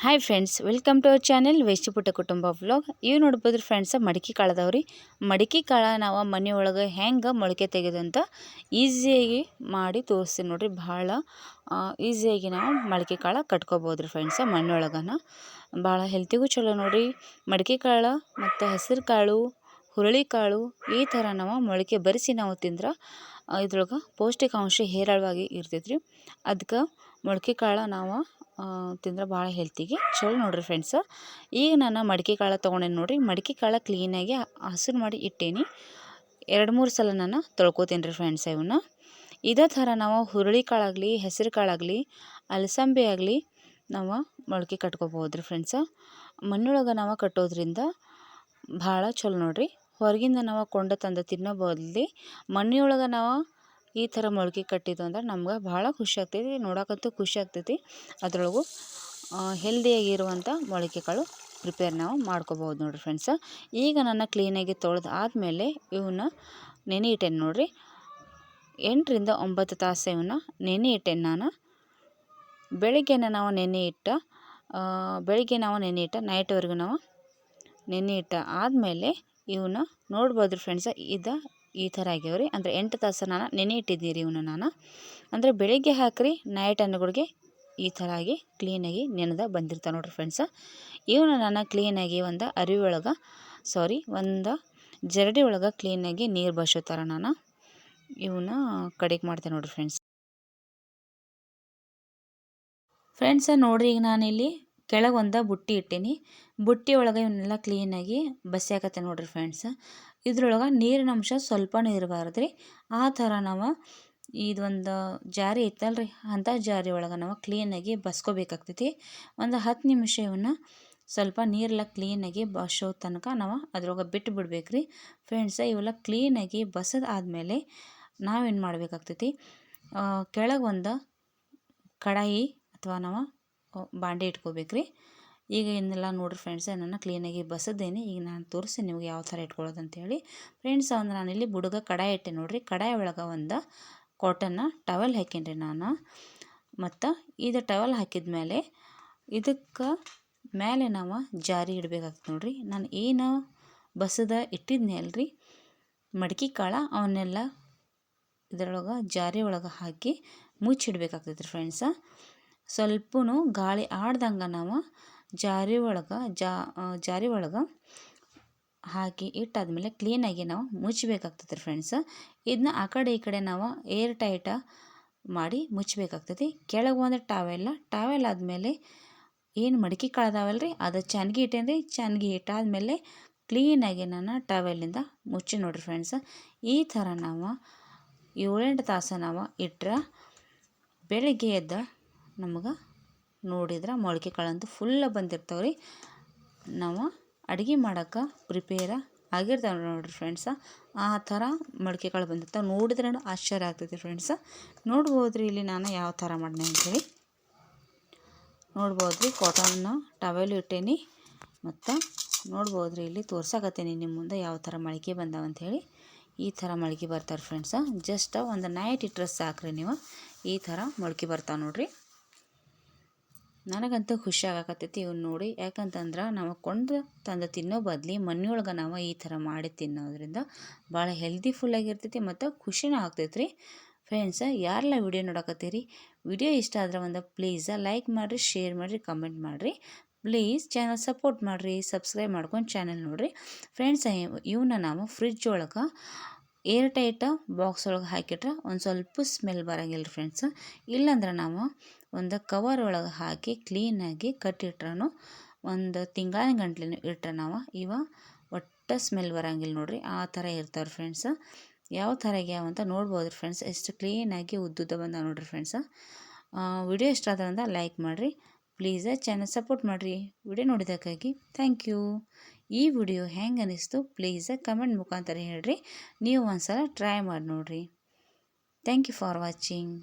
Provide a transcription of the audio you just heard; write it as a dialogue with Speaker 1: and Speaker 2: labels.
Speaker 1: Hi friends welcome to our channel ವೇಷಪುಟ್ಟ ಕುಟುಂಬ vlog ಇವು ನೋಡ್ಬೋದ್ರಿ friends ಮಡಿಕೆ ಕಾಳದವ್ರಿ. ಮಡಿಕೆ ಕಾಳ ನಾವು ಮನೆಯೊಳಗೆ ಹೆಂಗೆ ಮೊಳಕೆ ತೆಗೆದಂತ ಈಸಿಯಾಗಿ ಮಾಡಿ ತೋರಿಸ್ತೀನಿ ನೋಡ್ರಿ ಭಾಳ ಈಸಿಯಾಗಿ ನಾವು ಮಡಿಕೆ ಕಾಳ ಕಟ್ಕೋಬೋದು ರೀ ಫ್ರೆಂಡ್ಸ ಮಣ್ಣೊಳಗನ ಭಾಳ ಹೆಲ್ತಿಗೂ ಚಲೋ ನೋಡಿರಿ. ಮಡಿಕೆ ಕಾಳು ಮತ್ತು ಹೆಸರು ಕಾಳು ಹುರುಳಿ ಕಾಳು ಈ ಥರ ನಾವು ಮೊಳಕೆ ಬರಿಸಿ ನಾವು ತಿಂದ್ರೆ ಇದ್ರೊಳಗೆ ಪೌಷ್ಟಿಕಾಂಶ ಹೇರಳವಾಗಿ ಇರ್ತೈತ್ರಿ. ಅದಕ್ಕೆ ಮೊಳಕೆ ಕಾಳು ನಾವು ತಿಂದ್ರೆ ಭಾಳ ಹೆಲ್ತಿಗೆ. ಚಲೋ ನೋಡಿರಿ ಫ್ರೆಂಡ್ಸ್ ಈಗ ನಾನು ಮಡಿಕೆ ಕಾಳು ತೊಗೊಂಡೇನಿ ನೋಡಿರಿ, ಮಡಿಕೆ ಕಾಳು ಕ್ಲೀನಾಗಿ ಹಸಿರು ಮಾಡಿ ಇಟ್ಟೇನಿ. ಎರಡು ಮೂರು ಸಲ ನಾನು ತೊಳ್ಕೊತೀನಿ ರೀ ಫ್ರೆಂಡ್ಸ್ ಇವನ್ನ. ಇದೇ ಥರ ನಾವು ಹುರುಳಿ ಕಾಳಾಗಲಿ ಹೆಸರು ಕಾಳಾಗಲಿ ಅಲಸಂಬೆ ಆಗಲಿ ನಾವು ಮೊಳಕೆ ಕಟ್ಕೋಬೋದು ರೀ ಫ್ರೆಂಡ್ಸ ಮಣ್ಣೊಳಗೆ ನಾವು ಕಟ್ಟೋದ್ರಿಂದ ಭಾಳ ಚಲೋ ನೋಡಿರಿ. ಹೊರಗಿಂದ ನಾವು ಕೊಂಡು ತಂದು ತಿನ್ನೋ ಬದ್ಲು ಮನೆಯೊಳಗೆ ನಾವು ಈ ಥರ ಮೊಳಕೆ ಕಟ್ಟಿದ್ದು ಅಂದ್ರೆ ನಮ್ಗೆ ಭಾಳ ಖುಷಿ ಆಗ್ತೈತಿ ನೋಡೋಕ್ಕಂತೂ ಖುಷಿ ಆಗ್ತೈತಿ. ಅದರೊಳಗೂ ಹೆಲ್ದಿಯಾಗಿರುವಂಥ ಮೊಳಕೆಗಳು ಪ್ರಿಪೇರ್ ನಾವು ಮಾಡ್ಕೋಬೋದು ನೋಡಿರಿ ಫ್ರೆಂಡ್ಸ ಈಗ ನನ್ನ ಕ್ಲೀನಾಗಿ ತೊಳೆದು ಆದಮೇಲೆ ಇವನ್ನ ನೆನೆ ಇಟ್ಟೇನೆ ನೋಡಿರಿ. ಎಂಟರಿಂದ ಒಂಬತ್ತು ತಾಸು ಇವನ್ನ ನೆನೆ ಇಟ್ಟೇನೆ ನಾನು. ಬೆಳಿಗ್ಗೆನ ನಾವು ನೆನೆ ಇಟ್ಟ ಬೆಳಿಗ್ಗೆ ನಾವು ನೆನೆ ಇಟ್ಟ ನೈಟ್ವರೆಗೂ ನಾವು ನೆನೆ ಇಟ್ಟ. ಆದಮೇಲೆ ಇವನ್ನ ನೋಡ್ಬೋದು ಫ್ರೆಂಡ್ಸ ಇದು ಈ ಥರ ಆಗ್ಯಾವ ರೀ ಅಂದರೆ ಎಂಟು ತಾಸು ನಾನು ನೆನೆ ಇಟ್ಟಿದ್ದೀನಿ ರೀ ಇವನ್ನ ನಾನು. ಅಂದರೆ ಬೆಳಿಗ್ಗೆ ಹಾಕ್ರಿ ನೈಟ್ ಹಣ್ಣುಗಳಿಗೆ ಈ ಥರ ಆಗಿ ಕ್ಲೀನಾಗಿ ನೆನೆದ ಬಂದಿರ್ತಾವೆ ನೋಡಿರಿ ಫ್ರೆಂಡ್ಸ ಇವನ್ನ ನಾನು ಕ್ಲೀನಾಗಿ ಒಂದು ಅರಿವಿ ಒಳಗೆ ಸಾರಿ ಒಂದು ಜರಡಿ ಒಳಗೆ ಕ್ಲೀನಾಗಿ ನೀರು ಬಸೋ ಥರ ನಾನು ಇವನ್ನ ಕಡೆಗೆ ಮಾಡ್ತೇನೆ ನೋಡಿರಿ ಫ್ರೆಂಡ್ಸ್ ಫ್ರೆಂಡ್ಸ ನೋಡಿರಿ ಈಗ ನಾನಿಲ್ಲಿ ಕೆಳಗೆ ಒಂದು ಬುಟ್ಟಿ ಇಟ್ಟೀನಿ. ಬುಟ್ಟಿ ಒಳಗೆ ಇವನ್ನೆಲ್ಲ ಕ್ಲೀನಾಗಿ ಬಸಿಯಾಕತ್ತೆ ನೋಡ್ರಿ ಫ್ರೆಂಡ್ಸ್ ಇದ್ರೊಳಗೆ ನೀರಿನ ಅಂಶ ಸ್ವಲ್ಪನೂ ಇರಬಾರ್ದು ರೀ ಆ ಥರ ನಾವು ಇದೊಂದು ಜಾರಿ ಐತಲ್ರಿ? ಅಂಥ ಜಾರಿ ಒಳಗೆ ನಾವು ಕ್ಲೀನಾಗಿ ಬಸ್ಕೋಬೇಕಾಗ್ತೈತಿ. ಒಂದು ಹತ್ತು ನಿಮಿಷ ಇವನ್ನ ಸ್ವಲ್ಪ ನೀರೆಲ್ಲ ಕ್ಲೀನಾಗಿ ಬಸೋ ತನಕ ನಾವು ಅದ್ರೊಳಗೆ ಬಿಟ್ಟು ಬಿಡ್ಬೇಕು ರೀ ಫ್ರೆಂಡ್ಸ ಇವೆಲ್ಲ ಕ್ಲೀನಾಗಿ ಬಸದ ಆದಮೇಲೆ ನಾವೇನು ಮಾಡಬೇಕಾಗ್ತೈತಿ? ಕೆಳಗೆ ಒಂದು ಕಡಾಯಿ ಅಥವಾ ನಾವು ಬಾಂಡೆ ಇಟ್ಕೋಬೇಕು ರೀ ಈಗ ಇನ್ನೆಲ್ಲ ನೋಡಿರಿ ಫ್ರೆಂಡ್ಸ್ ನಾನು ಕ್ಲೀನಾಗಿ ಬಸದೇನೆ ಈಗ ನಾನು ತೋರಿಸಿ ನಿಮ್ಗೆ ಯಾವ ಥರ ಇಟ್ಕೊಳ್ಳೋದು ಅಂತೇಳಿ. ಫ್ರೆಂಡ್ಸ್ ನಾನು ನಾನಿಲ್ಲಿ ಬುಡುಗ ಕಡಾಯಿ ಇಟ್ಟೆ ನೋಡಿರಿ. ಕಡಾಯಿ ಒಳಗೆ ಒಂದು ಕಾಟನ್ನ ಟವೆಲ್ ಹಾಕೀನಿ ರೀ ನಾನು. ಮತ್ತು ಇದು ಟವೆಲ್ ಹಾಕಿದ ಮೇಲೆ ಇದಕ್ಕೆ ಮೇಲೆ ನಾವು ಜಾರಿ ಇಡಬೇಕಾಗ್ತದೆ ನೋಡಿರಿ. ನಾನು ಏನು ಬಸದ ಇಟ್ಟಿದ್ನೇ ಅಲ್ರಿ. ಮಡಿಕೆ ಕಾಳ ಅವನ್ನೆಲ್ಲ ಇದರೊಳಗೆ ಜಾರಿ ಒಳಗೆ ಹಾಕಿ ಮುಚ್ಚಿಡ್ಬೇಕಾಗ್ತೈತೆ ರೀ ಫ್ರೆಂಡ್ಸ ಸ್ವಲ್ಪನೂ ಗಾಳಿ ಆಡ್ದಂಗೆ ನಾವು ಜಾರಿ ಒಳಗೆ ಜಾರಿ ಒಳಗೆ ಹಾಕಿ ಇಟ್ಟಾದ್ಮೇಲೆ ಕ್ಲೀನಾಗಿ ನಾವು ಮುಚ್ಚಬೇಕಾಗ್ತದೆ ಫ್ರೆಂಡ್ಸ್ ಇದನ್ನ ಆ ಕಡೆ ಈ ಕಡೆ ನಾವು ಏರ್ ಟೈಟ ಮಾಡಿ ಮುಚ್ಚಬೇಕಾಗ್ತದೆ ಕೆಳಗೆ ಒಂದು ಟಾವೆಲ್ಲ ಟಾವೆಲ್ ಆದಮೇಲೆ ಏನು ಮಡಿಕೆ ಕಳೆದಾವಲ್ಲ ರೀ ಅದು ಚೆನ್ನಾಗಿ ಇಟ್ಟೇನಿ ರೀ ಚೆನ್ನಾಗಿ ಇಟ್ಟಾದ್ಮೇಲೆ ಕ್ಲೀನಾಗಿ ನಾನು ಟಾವೆಲ್ಲಿಂದ ಮುಚ್ಚಿ ನೋಡಿರಿ ಫ್ರೆಂಡ್ಸ್ ಈ ಥರ ನಾವು ಏಳೆಂಟು ತಾಸು ನಾವು ಇಟ್ರೆ ಬೆಳಗ್ಗೆ ಎದ್ದ ನಮಗೆ ನೋಡಿದ್ರೆ ಮೊಳಕೆ ಕಾಳಂತೂ ಫುಲ್ಲ ಬಂದಿರ್ತಾವೆ ರೀ ನಾವು ಅಡುಗೆ ಮಾಡೋಕೆ ಪ್ರಿಪೇರ ಆಗಿರ್ತಾವೆ ನೋಡಿರಿ ಫ್ರೆಂಡ್ಸ ಆ ಥರ ಮೊಳಕೆ ಕಾಳು ಬಂದಿರ್ತಾವೆ. ನೋಡಿದ್ರೆ ಆಶ್ಚರ್ಯ ಆಗ್ತೈತಿ ಫ್ರೆಂಡ್ಸ ನೋಡ್ಬೋದು ರೀ ಇಲ್ಲಿ ನಾನು ಯಾವ ಥರ ಮಾಡಿದೆ ಅಂತೇಳಿ. ನೋಡ್ಬೋದು ರೀ ಕಾಟನ್ನ ಟವೆಲ್ ಇಟ್ಟೇನಿ. ಮತ್ತು ನೋಡ್ಬೋದು ರೀ ಇಲ್ಲಿ ತೋರ್ಸಕತ್ತೀನಿ ನಿಮ್ಮ ಮುಂದೆ ಯಾವ ಥರ ಮೊಳಕೆ ಬಂದಾವಂಥೇಳಿ ಈ ಥರ ಮೊಳಕೆ ಬರ್ತಾರೆ ಫ್ರೆಂಡ್ಸ ಜಸ್ಟ್ ಒಂದು ನೈಟ್ ಇಟ್ಟರೆ ಸಾಕ್ರಿ ನೀವು. ಈ ಥರ ಮೊಳಕೆ ಬರ್ತಾವೆ ನೋಡಿರಿ. ನನಗಂತೂ ಖುಷಿ ಆಗಕತ್ತೈತಿ ಇವ್ನು ನೋಡಿ. ಯಾಕಂತಂದ್ರೆ ನಾವು ಕೊಂಡು ತಂದು ತಿನ್ನೋ ಬದಲಿ ಮನೆಯೊಳಗೆ ನಾವು ಈ ಥರ ಮಾಡಿ ತಿನ್ನೋದ್ರಿಂದ ಭಾಳ ಹೆಲ್ದಿ ಫುಲ್ಲಾಗಿರ್ತೈತಿ ಮತ್ತು ಖುಷಿನೂ ಆಗ್ತೈತೆ ರೀ ಫ್ರೆಂಡ್ಸ ಯಾರೆಲ್ಲ ವಿಡಿಯೋ ನೋಡಕತ್ತೀರಿ? ವಿಡಿಯೋ ಇಷ್ಟ ಆದ್ರೆ ಒಂದು ಪ್ಲೀಸ ಲೈಕ್ ಮಾಡಿರಿ ಶೇರ್ ಮಾಡಿರಿ ಕಮೆಂಟ್ ಮಾಡಿರಿ. ಪ್ಲೀಸ್ ಚಾನಲ್ ಸಪೋರ್ಟ್ ಮಾಡಿರಿ ಸಬ್ಸ್ಕ್ರೈಬ್ ಮಾಡ್ಕೊಂಡು ಚಾನಲ್ ನೋಡಿರಿ. ಫ್ರೆಂಡ್ಸ್ ಇವನ್ನ ನಾವು ಫ್ರಿಜ್ ಒಳಗೆ ಏರ್ ಟೈಟ್ ಬಾಕ್ಸ್ ಒಳಗೆ ಹಾಕಿಟ್ರೆ ಒಂದು ಸ್ವಲ್ಪ ಸ್ಮೆಲ್ ಬರೋಂಗಿಲ್ಲ ಫ್ರೆಂಡ್ಸ್ ಇಲ್ಲಾಂದ್ರೆ ನಾವು ಒಂದು ಕವರ್ ಒಳಗೆ ಹಾಕಿ ಕ್ಲೀನಾಗಿ ಕಟ್ಟಿಟ್ರೂ ಒಂದು ತಿಂಗಳ ಗಂಟ್ಲೆ ಇಟ್ರೆ ನಾವು. ಇವ ಒಟ್ಟು ಸ್ಮೆಲ್ ಬರೋಂಗಿಲ್ಲ ನೋಡಿರಿ. ಆ ಥರ ಇರ್ತಾವೆ ಫ್ರೆಂಡ್ಸ್ ಯಾವ ಥರ ಆಗ್ಯಾವ ಅಂತ ನೋಡ್ಬೋದು ಫ್ರೆಂಡ್ಸ್ ಎಷ್ಟು ಕ್ಲೀನಾಗಿ ಉದ್ದುದ್ದ ಬಂದ ನೋಡಿರಿ ಫ್ರೆಂಡ್ಸ್ ವಿಡಿಯೋ ಇಷ್ಟ ಆದ್ರಿಂದ ಲೈಕ್ ಮಾಡಿರಿ. ಪ್ಲೀಸ್ ಚಾನಲ್ ಸಪೋರ್ಟ್ ಮಾಡಿರಿ. ವಿಡಿಯೋ ನೋಡಿದ್ದಕ್ಕಾಗಿ ಥ್ಯಾಂಕ್ ಯು ಈ ವಿಡಿಯೋ ಹೆಂಗೆ ಅನ್ನಿಸ್ತು ಪ್ಲೀಸ ಕಮೆಂಟ್ ಮುಖಾಂತರ ಹೇಳ್ರಿ. ನೀವು ಒಂದು ಸಲ ಟ್ರೈ ಮಾಡಿ ನೋಡಿರಿ. Thank you for watching